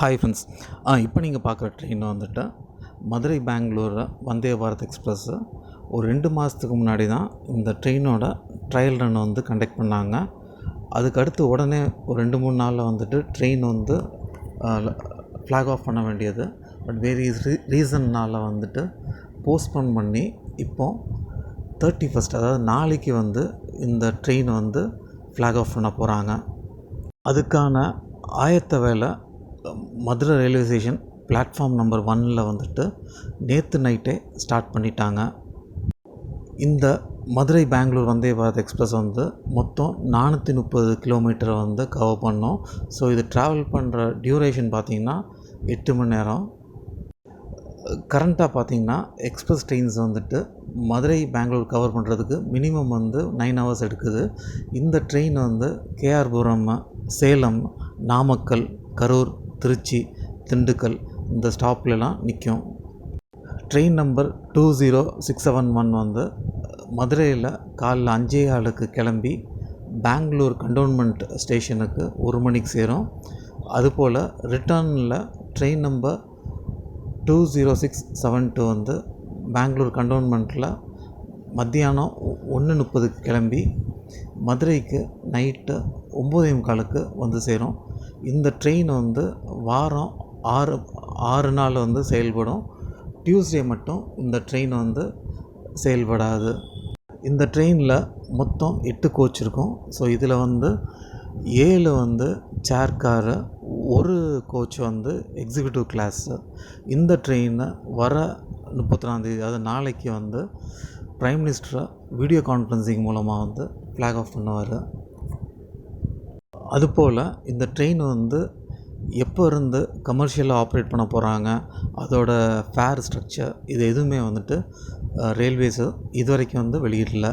Hi friends ஆ இப்போ நீங்கள் பார்க்குற ட்ரெயின் வந்துட்டு மதுரை பெங்களூர் வந்தே பாரத் எக்ஸ்பிரஸ்ஸு ஒரு ரெண்டு மாதத்துக்கு முன்னாடி தான் இந்த ட்ரெயினோட ட்ரையல் ரன் வந்து கண்டக்ட் பண்ணாங்க. அதுக்கு அடுத்து உடனே ஒரு ரெண்டு மூணு நாளில் வந்துட்டு ட்ரெயின் வந்து ஃப்ளாக் ஆஃப் பண்ண வேண்டியது. பட் வேறு ரீ ரீசன்னால் வந்துட்டு போஸ்ட்போன் பண்ணி இப்போது தேர்ட்டி ஃபஸ்ட் அதாவது நாளைக்கு வந்து இந்த ட்ரெயின் வந்து ஃப்ளாக் ஆஃப் பண்ண போகிறாங்க அதுக்கான ஆயத்த வேலை Madurai railway station platform number ஒன்னில் வந்துட்டு நேற்று நைட்டே ஸ்டார்ட் பண்ணிட்டாங்க. இந்த மதுரை பெங்களூர் வந்தே பாரத் எக்ஸ்பிரஸ் வந்து மொத்தம் நானூற்றி முப்பது கிலோமீட்டரை வந்து கவர் பண்ணோம். ஸோ இது ட்ராவல் பண்ணுற டியூரேஷன் பார்த்திங்கன்னா எட்டு மணி நேரம். கரண்ட்டாக பார்த்தீங்கன்னா எக்ஸ்பிரஸ் ட்ரெயின்ஸ் வந்துட்டு மதுரை பெங்களூர் கவர் பண்ணுறதுக்கு மினிமம் வந்து நைன் ஹவர்ஸ் எடுக்குது. இந்த ட்ரெயின் வந்து கேஆர்புரம் சேலம் நாமக்கல் கரூர் திருச்சி திண்டுக்கல் இந்த ஸ்டாப்லலாம் நிற்கும் train number two zero six seven one வந்து மதுரையில் காலைல அஞ்சே ஆளுக்கு கிளம்பி பெங்களூர் கண்டோன்மெண்ட் ஸ்டேஷனுக்கு ஒரு மணிக்கு சேரும். அதுபோல் ரிட்டர்னில் train number two zero six seven two வந்து பெங்களூர் கண்டோன்மெண்ட்டில் மத்தியானம் ஒன்று முப்பதுக்கு கிளம்பி மதுரைக்கு நைட்டு ஒம்பதே முக்காலுக்கு வந்து சேரும். இந்த ட்ரெயின் வந்து வாரம் ஆறு ஆறு நாள் வந்து செயல்படும். டியூஸ்டே மட்டும் இந்த ட்ரெயின் வந்து செயல்படாது. இந்த ட்ரெயினில் மொத்தம் எட்டு கோச் இருக்கும். ஸோ இதில் வந்து ஏழு வந்து சேர் காரு ஒரு கோச் வந்து எக்ஸிக்யூட்டிவ் கிளாஸு. இந்த ட்ரெயினை வர முப்பத்தொன்னாந்தேதி அதாவது நாளைக்கு வந்து ப்ரைம் மினிஸ்டரை வீடியோ கான்ஃபரன்சிங் மூலமாக வந்து ஃப்ளாக் ஆஃப் பண்ணுவார். அதுபோல் இந்த ட்ரெயின் வந்து எப்போ இருந்து கமர்ஷியலாக ஆப்ரேட் பண்ண போகிறாங்க அதோட ஃபேர் ஸ்ட்ரக்சர் இது எதுவுமே வந்துட்டு ரயில்வேஸு இது வரைக்கும் வந்து வெளியிடல.